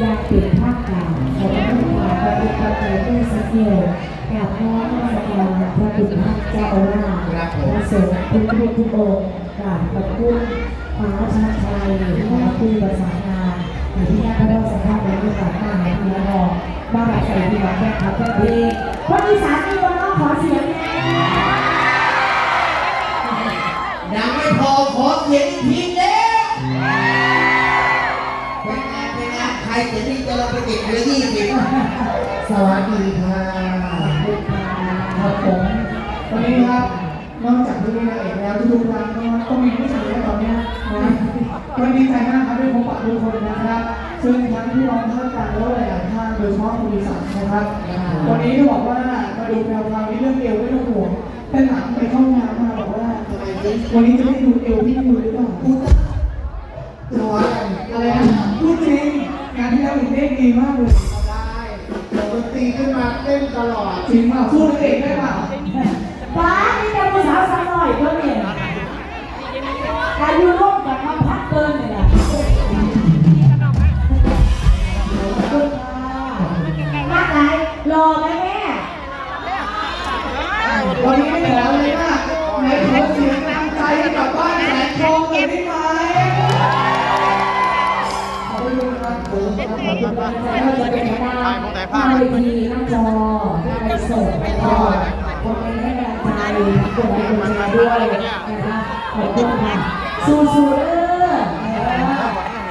อยากเปลี่ยนภาคกลางขอบคุณค่ะขอบคุณปัจจัยด้วยสักเดียวกับน้องมาสการพระคุณพระเจ้าอาวาสพระสงฆ์ทุกทุกทุกองค์กราบขอบคุณพระชาชัยขอบคุณประสานงานอยู่ที่หน้าพระราชทานในรูปแบบมาหาที่ละรองบ้านใส่ที่วัดแม่ครับแม่พี่คนอีสานมีวันน้องขอเสียงแน่ยังไม่พอขอเสียงอีกที เหลือยี่สิบสวัสดีค่ะครับผมวันนี้ครับนอกจากที่มีนางเอกแล้วทุกๆครั้งก็ต้องมีผู้ชายแล้วตอนเนี้ยนะวันนี้ดีใจมากครับได้พบปะทุกคนนะครับ ซึ่งทั้งที่ร้องภาคกลางแล้วหลายๆภาคโดยเฉพาะคนอีสานนะครับ วันนี้ต้องบอกว่ามาดูแนวทางในเรื่องเอวไม่ต้องห่วงแต่หนังไปเข้าห้องน้ำมาบอกว่าวันนี้จะไม่ดูเอวพี่ดูหรือเปล่า พูดจะว่าอะไร อะไรนะพูดจริงงานที่แล้วอีกเด้งดีมากเลยได้ดนตรีขึ้นมาเต้นตลอดจริงเปล่าสู้นักเอกได้เปล่าป้านี่เป็นภาษาวสาวหน่อยก็เนี่ยอายุร่วมกับมาพักเกินเลยนะขอบคุณค่ะมากไหนรอไหมแม่วันนี้ไม่ขอเลยมากไหนขอเสียงกำลังใจให้กับบ้านแสนทองเลยได้ไหม ผมขอบคุณค่ะเราจะเป็นหน้าหน้าเวทีหน้าจอหน้าไลฟ์สดแล้วก็คนเป็นให้กำลังใจกดไลค์กดแชร์ด้วยนะคะขอบคุณค่ะสู้ๆเด้อ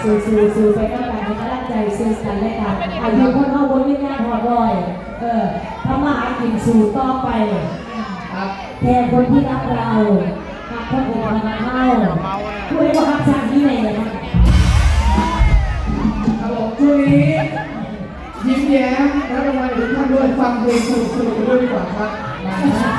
สู้สู้สู้ไปด้วยกันให้กำลังใจสู้กันและกันอายุคนเข้าบนยิ่งยากหอดรอยเออทำมาหากินสู่ต่อไปครับแทนคนที่รักเรารักคนอื่นมาเข้าผู้ใดบอกรักชาติที่ไหน ฟังเพลงสนุกๆไปด้วยดีกว่าครับ